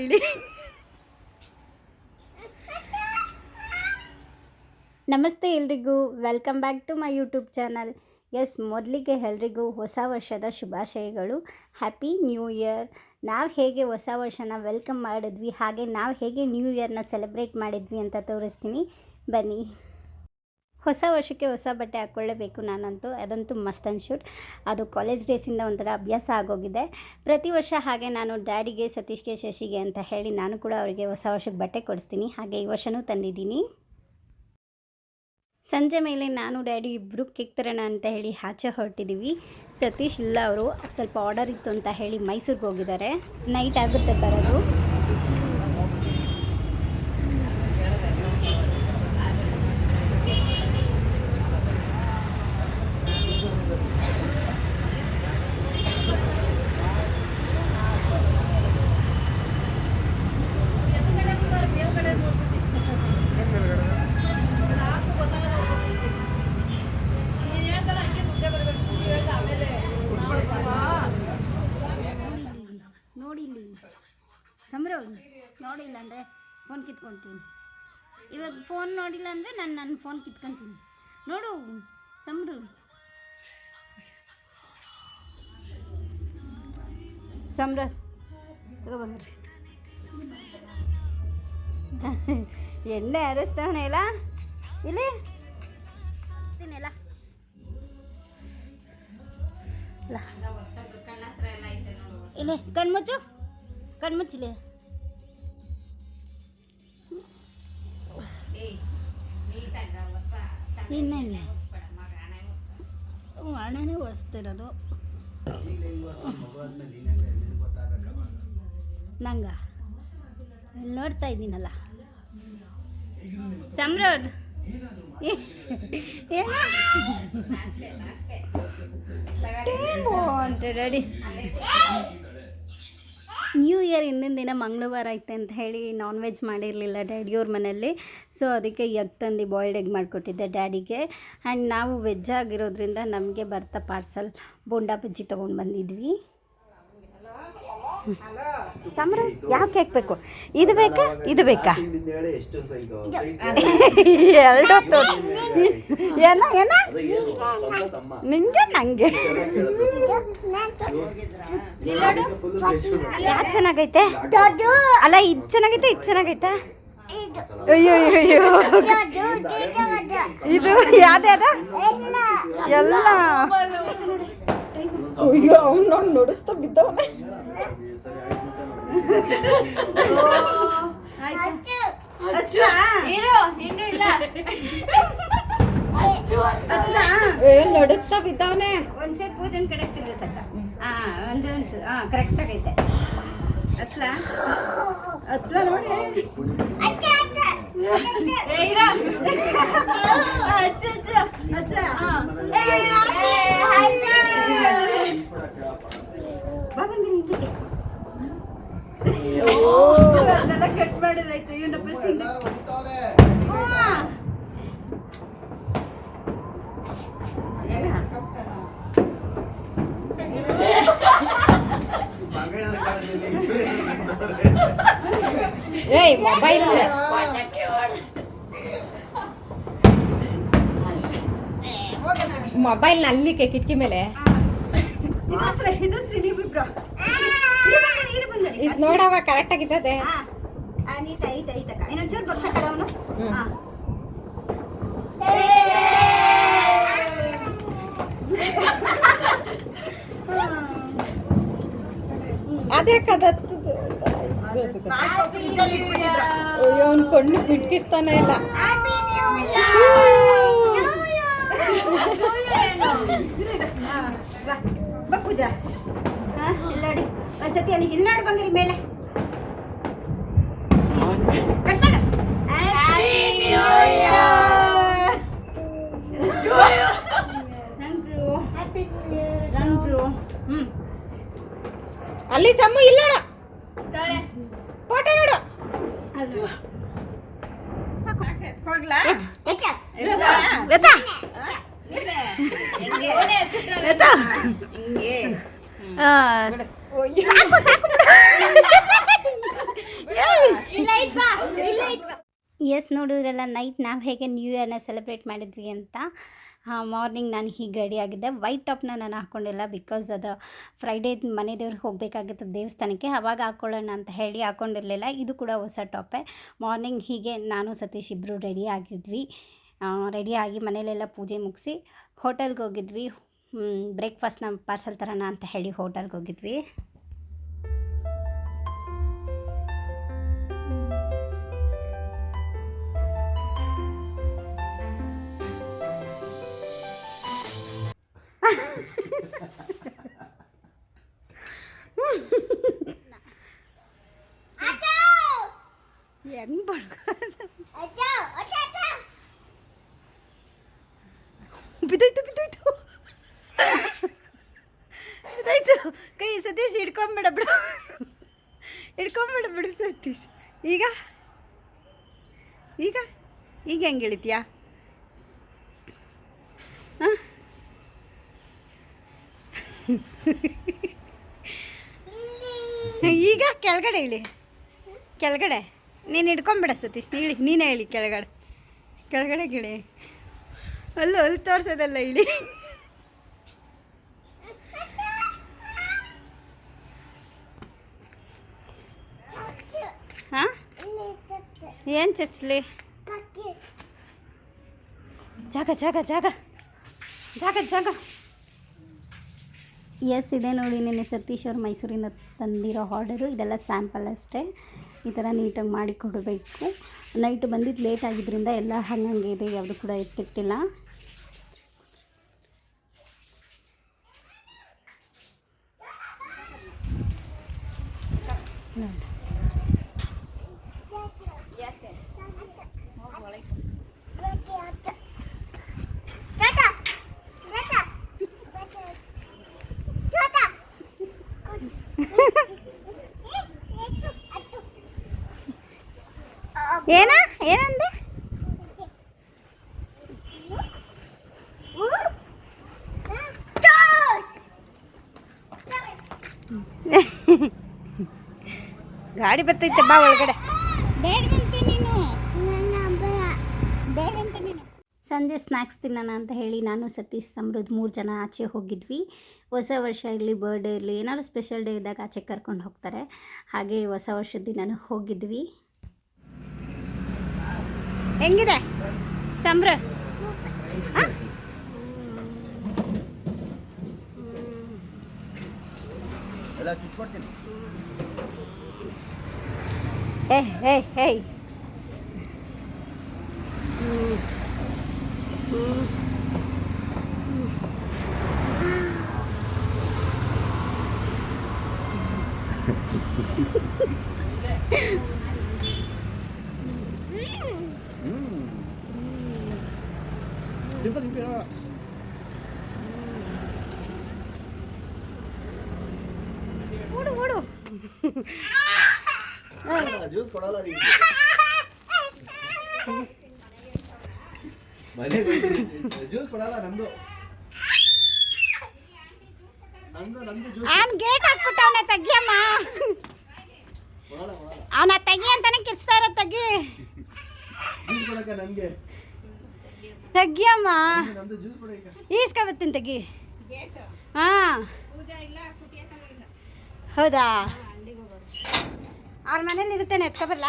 ಇಳಿ ನಮಸ್ತೆ ಎಲ್ರಿಗೂ welcome back to my YouTube channel yes ಮೊದಲಿಗೆ ಎಲ್ರಿಗೂ ಹೊಸ ವರ್ಷದ ಶುಭಾಶಯಗಳು. ಹ್ಯಾಪಿ ನ್ಯೂ ಇಯರ್ ನಾವು ಹೇಗೆ ಹೊಸ ವರ್ಷನ ವೆಲ್ಕಮ್ ಮಾಡಿದ್ವಿ, ಹಾಗೆ ನಾವು ಹೇಗೆ ನ್ಯೂ ಇಯರ್ನ ಸೆಲೆಬ್ರೇಟ್ ಮಾಡಿದ್ವಿ ಅಂತ ತೋರಿಸ್ತೀನಿ. ಬನ್ನಿ. ಹೊಸ ವರ್ಷಕ್ಕೆ ಹೊಸ ಬಟ್ಟೆ ಹಾಕ್ಕೊಳ್ಳೇಬೇಕು ನಾನಂತೂ. ಅದಂತೂ ಮಸ್ಟ್ ಆ್ಯಂಡ್ ಶೂಟ್ ಅದು ಕಾಲೇಜ್ ಡೇಸಿಂದ ಒಂಥರ ಅಭ್ಯಾಸ ಆಗೋಗಿದೆ. ಪ್ರತಿ ವರ್ಷ ಹಾಗೆ ನಾನು ಡ್ಯಾಡಿಗೆ ಸತೀಶ್ಗೆ, ಶಶಿಗೆ ಅಂತ ಹೇಳಿ ನಾನು ಕೂಡ ಅವರಿಗೆ ಹೊಸ ವರ್ಷಕ್ಕೆ ಬಟ್ಟೆ ಕೊಡಿಸ್ತೀನಿ. ಹಾಗೆ ಈ ವರ್ಷವೂ ತಂದಿದ್ದೀನಿ. ಸಂಜೆ ಮೇಲೆ ನಾನು ಡ್ಯಾಡಿ ಇಬ್ಬರು ಕೇಕ್ ತರೋಣ ಅಂತ ಹೇಳಿ ಆಚೆ ಹೊರಟಿದ್ದೀವಿ ಸತೀಶ್ ಇಲ್ಲ ಅವರು. ಸ್ವಲ್ಪ ಆರ್ಡರ್ ಇತ್ತು ಅಂತ ಹೇಳಿ ಮೈಸೂರಿಗೆ ಹೋಗಿದ್ದಾರೆ. ನೈಟ್ ಆಗುತ್ತೆ ಬರೋದು. ಸಂಭ್ರಮ್ ನೋಡಿಲ್ಲ ಅಂದರೆ ಫೋನ್ ಕಿತ್ಕೊತೀನಿ. ಇವಾಗ ಫೋನ್ ನೋಡಿಲ್ಲ ಅಂದರೆ ನಾನು ನನ್ನ ಫೋನ್ ಕಿತ್ಕೊತೀನಿ. ನೋಡು ಸಂಬ್ರು ಸಂಭ್ರ ತಗೊಬಂದ್ರಿ ಎಣ್ಣೆ ಹರಿಸ್ತಾವಣೆ ಇಲ್ಲ? ಇಲ್ಲಿ. ತಿನ್ನೆಲ್ಲ ಇಲ್ಲ ಇಲ್ಲೇ ಕಣ್ಮುಚ್ಚು. ಕಣ್ಮುಚ್ಚಿಲೆ ಇನ್ನೇನೆ ಹ್ಞೂ ಹಣನೇ ಒರೆಸ್ತಿರೋದು ನಂಗ ಇಲ್ಲಿ ನೋಡ್ತಾ ಇದ್ದೀನಲ್ಲ ಸಮ್ರಾಟ್ ಏನು ಟೀಮು ಅಂತ ರೆಡಿ ನ್ಯೂ ಇಯರ್ ಹಿಂದಿನ ದಿನ ಮಂಗಳವಾರ ಐತೆ ಅಂತ ಹೇಳಿ ನಾನ್ ವೆಜ್ ಮಾಡಿರಲಿಲ್ಲ ಡ್ಯಾಡಿಯವ್ರ ಮನೆಯಲ್ಲಿ. ಸೊ ಅದಕ್ಕೆ ಎಗ್ ತಂದು ಬಾಯ್ಲ್ಡ್ ಎಗ್ ಮಾಡಿಕೊಟ್ಟಿದ್ದೆ ಡ್ಯಾಡಿಗೆ ಆ್ಯಂಡ್ ನಾವು ವೆಜ್ ಆಗಿರೋದ್ರಿಂದ ನಮಗೆ ಬರ್ತಾ ಪಾರ್ಸಲ್ ಬೋಂಡಾ ಬಜ್ಜಿ ತೊಗೊಂಡು ಬಂದಿದ್ವಿ. ಸಮರ? ಯಾವ ಕೇಕ್ ಬೇಕು? ಇದು ಬೇಕಾ? ಇದು ಬೇಕಾ? ಎರಡೊತ್ತು. ಏನ ಏನ? ನಿಂಗೆ ನಂಗೆ? ಯಾವ್ದು ಚೆನ್ನಾಗೈತೆ? ಅಲ್ಲ, ಇದು ಚೆನ್ನಾಗೈತೆ ಇದು ಚೆನ್ನಾಗೈತೆ? ಅಯ್ಯೋ ಅಯ್ಯೋ ಇದು ಯಾವ್ದು? ಎಲ್ಲ. ಅಯ್ಯೋ, ಅವ್ನು ನೋಡಿ, ನೋಡುತ್ತಾ ಬಿದ್ದವನೆ. ಏನ್ ನಡುತ್ತಾ ಬಿದ್ದವನೆ. ಒಂದ್ ಸೆಟ್ ಪೂಜನ್ ಕಡೆ ತಿರ್ಗಿ ಸಕ್ಕ ಹಾ ಒಂದು ಒಂಚೂರು ಹಾ ಕರೆಕ್ಟ್ ಆಗೈತೆ ಅಸ್ಲ ಅಸ್ಲ ನೋಡಿ. ಮಾಡಿದ್ರಾಯ್ತು ಇವನ ಫಸ್ಟ್ ಹಿಂದೆ ಏಯ್ ಮೊಬೈಲ್ ಮೊಬೈಲ್ ಅಲ್ಲಿಕ್ಕೆ ಕಿಟಕಿ ಮೇಲೆ ಇದಸ್ರಿ ಇದಸ್ರಿ ನೀವಿಬ್ರು ಇರು ಬಂದಿರಿ, ಇರು ಬಂದಿರಿ. ಇದು ನೋಡವ ಕರೆಕ್ಟ್ ಆಗಿದ್ದದೆ ಐತೆ ಐತಕ್ಕ ಇನ್ನೊಂಚೂರು ಅವನು? ಹಾಂ ಅದೇ ಅವ್ನ ಕಣ್ಣು ಬಿಟ್ಕಿಸ್ತಾನೆ ಇಲ್ಲ. ಬಾ. ಪೂಜಾ. ಹಾ ಇಲ್ಲಾಡಿ ಒಂದ್ಸತಿ ಅವನಿಗೆ ಇಲ್ಲಾಡಿ ನೋಡಿ ಮೇಲೆ. ಎಸ್ ನೋಡಿದ್ರಲ್ಲ ನೈಟ್ ನಾವು ಹೇಗೆ ನ್ಯೂ ಇಯರ್ನ ಸೆಲೆಬ್ರೇಟ್ ಮಾಡಿದ್ವಿ ಅಂತ. ಮಾರ್ನಿಂಗ್ ನಾನು ಹೀಗೆ ರೆಡಿ ಆಗಿದ್ದೆ. ವೈಟ್ ಟಾಪ್ನ ನಾನು ಹಾಕ್ಕೊಂಡಿಲ್ಲ ಬಿಕಾಸ್ ಅದು ಫ್ರೈಡೇ ಮನೆ ದೇವ್ರಿಗೆ ಹೋಗಬೇಕಾಗಿತ್ತು ದೇವಸ್ಥಾನಕ್ಕೆ. ಅವಾಗ ಹಾಕ್ಕೊಳ್ಳೋಣ ಅಂತ ಹೇಳಿ ಹಾಕ್ಕೊಂಡಿರಲಿಲ್ಲ ಇದು ಕೂಡ ಹೊಸ ಟಾಪೇ ಮಾರ್ನಿಂಗ್ ಹೀಗೆ ನಾನು ಸತೀಶ್ ಇಬ್ಬರು ರೆಡಿ ಆಗಿದ್ವಿ. ರೆಡಿಯಾಗಿ ಮನೇಲೆಲ್ಲ ಪೂಜೆ ಮುಗಿಸಿ ಹೋಟೆಲ್ಗೆ ಹೋಗಿದ್ವಿ. ಬ್ರೇಕ್ಫಾಸ್ಟ್ನ ಪಾರ್ಸಲ್ ತರೋಣ ಅಂತ ಹೇಳಿ ಹೋಟೆಲ್ಗೆ ಹೋಗಿದ್ವಿ. ಹೆಂಗ್ ಬಡ್ಕ ಬಿದ್ದೋಯ್ತು ಬಿದ್ದೋಯ್ತು ಬಿದ್ದೋಯ್ತು ಕೈ ಸತೀಶ್ ಹಿಡ್ಕೊಂಬೇಡ ಬಿಡು ಹಿಡ್ಕೊಂಬೇಡ ಬಿಡು ಸತೀಶ್ ಈಗ? ಈಗ? ಈಗ ಹೆಂಗೆ ಇಳಿತೀಯಾ ಹಾಂ? ಈಗ ಕೆಳಗಡೆ ಇಳಿ ಕೆಳಗಡೆ. ನೀನು ಹಿಡ್ಕೊಂಬಿಡ ಸತೀಶ್. ಇಳಿ ನೀನೇ ಇಳಿ ಕೆಳಗಡೆ. ಕೆಳಗಡೆ ಇಳಿ ಅಲ್ಲೂ, ಅಲ್ಲಿ ತೋರಿಸೋದಲ್ಲ ಇಳಿ ಹಾಂ ಏನು ಚಚ್ಚಲಿ ಜಾಗ ಜಾಗ ಜಾಗ. ಜಾಗ ಜಾಗ. ಎಸ್ ಇದೆ ನೋಡಿ ನಿನ್ನೆ ಸತೀಶ್ ಅವ್ರು ಮೈಸೂರಿಂದ ತಂದಿರೋ ಆರ್ಡರು ಇದೆಲ್ಲ ಸ್ಯಾಂಪಲ್ ಅಷ್ಟೇ. ಈ ಥರ ನೀಟಾಗಿ ಮಾಡಿ ಕೊಡಬೇಕು. ನೈಟ್ ಬಂದಿದ್ದು ಲೇಟ್ ಆಗಿದ್ದರಿಂದ ಎಲ್ಲ ಹಂಗಂಗೆ ಇದೆ. ಯಾವುದು ಕೂಡ ಎತ್ತಿಟ್ಟಿಲ್ಲ. ನೋಡಿ. ಏನ? ಏನಂದೆ? ಗಾಡಿ ಬರ್ತೈತೆ ಬಾ ಒಳಗಡೆ ಬೇಡವಂತೆ ನೀನು ಬೇಡವಂತೆ ನೀನು ಸಂಜೆ ಸ್ನ್ಯಾಕ್ಸ್ ತಿನ್ನೋಣ ಅಂತ ಹೇಳಿ ನಾನು ಸತೀಶ್ ಸಮೃದ್ಧ ಮೂರು ಜನ ಆಚೆ ಹೋಗಿದ್ವಿ. ಹೊಸ ವರ್ಷ ಇರಲಿ ಬರ್ಡೇ ಇರಲಿ ಏನಾದ್ರು ಸ್ಪೆಷಲ್ ಡೇ ಇದ್ದಾಗ ಆಚೆ ಕರ್ಕೊಂಡು ಹೋಗ್ತಾರೆ. ಹಾಗೆ ಹೊಸ ವರ್ಷದ ದಿನ ಹೋಗಿದ್ವಿ. ಹೆಂಗಿದೆ? ಸಂಬ್ರ ಏಯ್ ಏಯ್ ಏ Lipat yung pira. ஓடு ஓடு ஜூஸ் கொடாதான் ಜ್ಯೂಸ್ ಕೊಡಲ್ಲ ನಂದು. ನಂದು ನಂದು ಜ್ಯೂಸ್. ಅವ್ನು ಗೇಟ್ ಹಾಕ್ಬಿಟ್ಟವನೆ ತೆಗಿಯಮ್ಮ ಕೊಡಲ್ಲ ಕೊಡಲ್ಲ ಅವನ ತೆಗಿ ಅಂತಾನೆ ಕಿರ್ಚ್ತಾ ಇರೋ ತೆಗಿ ಜ್ಯೂಸ್ ಕೊಡಕ್ಕ ನನಗೆ ತೆಗಿಯಮ್ಮ ನಂದು ಜ್ಯೂಸ್ ಕೊಡಕ್ಕ ಈಸ್ಕೊಬತ್ತೀನಿ ತೆಗಿ ಹಾಂ. ಹೌದಾ? ಅವ್ರ ಮನೇಲಿ ಇರ್ತೇನೆ ಎತ್ಕೊಬಲ್ಲ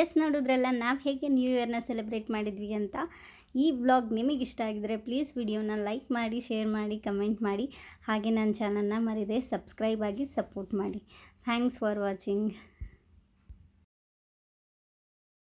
ಎಸ್ ನೋಡಿದ್ರಲ್ಲ, ನಾವು ಹೇಗೆ ನ್ಯೂ ಇಯರ್ನ ಸೆಲೆಬ್ರೇಟ್ ಮಾಡಿದ್ವಿ ಅಂತ. ಈ ವ್ಲಾಗ್ ನಿಮಗೆ ಇಷ್ಟ ಆಗಿದರೆ ಪ್ಲೀಸ್ ವಿಡಿಯೋನ ಲೈಕ್ ಮಾಡಿ ಶೇರ್ ಮಾಡಿ ಕಮೆಂಟ್ ಮಾಡಿ. ಹಾಗೆ ನನ್ನ ಚಾನಲ್ನ ಮರಿದೆ ಸಬ್ಸ್ಕ್ರೈಬ್ ಆಗಿ ಸಪೋರ್ಟ್ ಮಾಡಿ. Thanks for watching